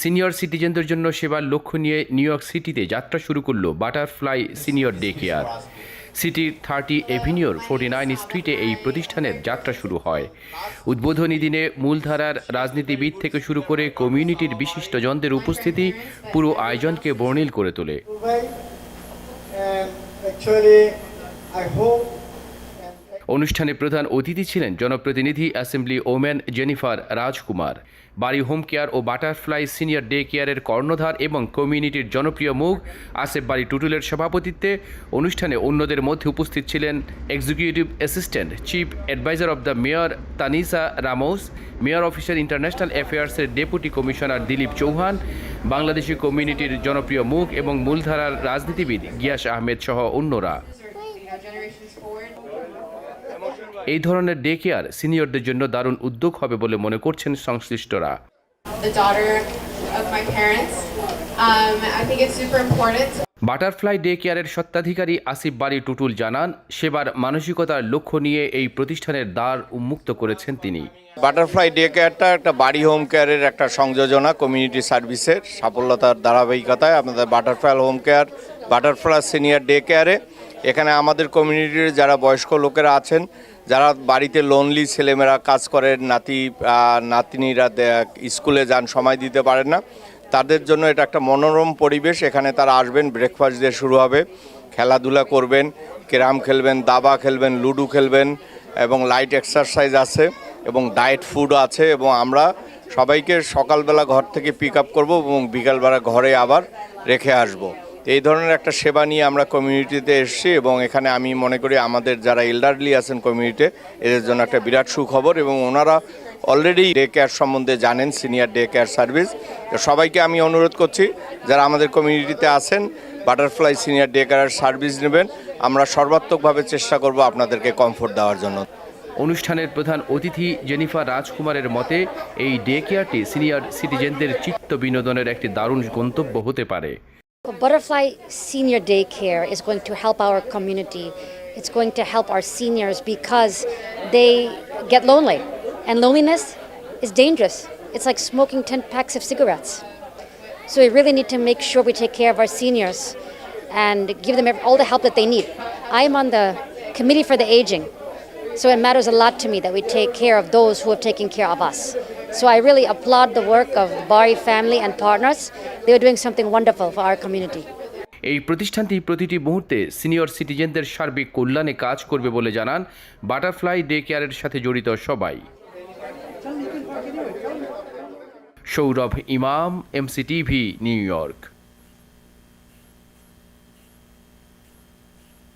Senior সিটিজেনদের জন্য সেবার লক্ষ্য নিয়ে নিউ ইয়র্ক সিটিতে যাত্রা শুরু করল বাটারফ্লাই সিনিয়র ডে কেয়ার সিটির থার্টি এভিনিউর ফোর্টি নাইন স্ট্রিটে এই প্রতিষ্ঠানের যাত্রা শুরু হয়। উদ্বোধনী দিনে মূলধারার রাজনীতিবিদ থেকে শুরু করে কমিউনিটির বিশিষ্টজনদের উপস্থিতি পুরো আয়োজনকে বর্ণিল করে তোলে Dubai. And actually, I hope and অনুষ্ঠানে প্রধান অতিথি ছিলেন জনপ্রতিনিধি অ্যাসেম্বলি ওম্যান জেনিফার রাজকুমার। বাড়ি হোম কেয়ার ও বাটারফ্লাই সিনিয়র ডে কেয়ারের কর্ণধার এবং কমিউনিটির জনপ্রিয় মুখ আসেফ বাড়ি টুটুলের সভাপতিত্বে অনুষ্ঠানে অন্যদের মধ্যে উপস্থিত ছিলেন executive assistant chief adviser of the mayor Tanisha Ramos, mayor officer international অ্যাফেয়ার্সের deputy commissioner Dilip Chauhan, Bangladeshi কমিউনিটির জনপ্রিয় মুখ এবং মূলধারার রাজনীতিবিদ গিয়াস আহমেদ সহ অন্যরা। এই ধরনের ডে কেয়ার সিনিয়রদের জন্য দারুণ উদ্যোগ হবে বলে মনে করছেন সংশ্লিষ্টরা. বাটারফ্লাই ডে কেয়ারের সত্ত্বাধিকারী আসিফ বাড়ি টুটুল জানান সেবার মানসিকতার লক্ষ্য নিয়ে এই প্রতিষ্ঠানের দ্বার উন্মুক্ত করেছেন তিনি বাটারফ্লাই ডে কেয়ারটা একটা বাড়ি হোম কেয়ারের একটা সংযোজনা কমিউনিটি সার্ভিসের সাফল্যতার ধারাবাহিকতায় আপনাদের Butterfly home care Butterfly senior day কেয়ারে এখানে আমাদের কমিউনিটির যারা বয়স্ক লোকেরা আছেন, যারা বাড়িতে লোনলি ছেলেমেয়েরা কাজ করেন নাতি নাতিনিরা স্কুলে যান, সময় দিতে পারেন না, তাদের জন্য এটা একটা মনোরম পরিবেশ এখানে তারা আসবেন ব্রেকফাস্ট দিয়ে শুরু হবে, খেলাধুলা করবেন, ক্যারাম খেলবেন, দাবা খেলবেন, লুডো খেলবেন এবং লাইট এক্সারসাইজ আছে এবং ডায়েট ফুড আছে এবং আমরা সবাইকে সকালবেলা ঘর থেকে পিক আপ করব এবং বিকালবেলা ঘরে আবার রেখে আসব। এই ধরনের একটা সেবা নিয়ে আমরা কমিউনিটিতে এসেছি এবং এখানে আমি মনে করি আমাদের যারা এল্ডারলি আছেন কমিউনিটিতে এদের জন্য একটা বিরাট সুখবর এবং ওনারা অলরেডি ডে কেয়ার সম্বন্ধে জানেন সিনিয়র ডে কেয়ার সার্ভিস সবাইকে আমি অনুরোধ করছি, যারা আমাদের কমিউনিটিতে আছেন Butterfly senior day care service নেবেন, আমরা সর্বাত্মকভাবে চেষ্টা করব আপনাদেরকে কমফোর্ট দেওয়ার জন্য। অনুষ্ঠানের প্রধান অতিথি জেনিফার রাজকুমারের মতে, এই ডে কেয়ারটি সিনিয়র সিটিজেনদের চিত্ত বিনোদনের একটি দারুণ গন্তব্য হতে পারে। Butterfly Senior Daycare is going to help our community. It's going to help our seniors because they get lonely, and loneliness is dangerous. It's like smoking 10 packs of cigarettes. So we really need to make sure we take care of our seniors and give them all the help that they need. I'm on the committee for the aging, so it matters a lot to me that we take care of those who have taken care of us. So I really applaud the work of Bari family and partners. They are doing something wonderful for our community. এই প্রতিষ্ঠানটি প্রতিটি মুহূর্তে senior সিটিজেনদের সার্বিক কল্যাণে কাজ করবে বলে জানান বাটারফ্লাই ডে কেয়ারের সাথে জড়িত সবাই সৌরভ ইমাম এমসিটিভি নিউ ইয়র্ক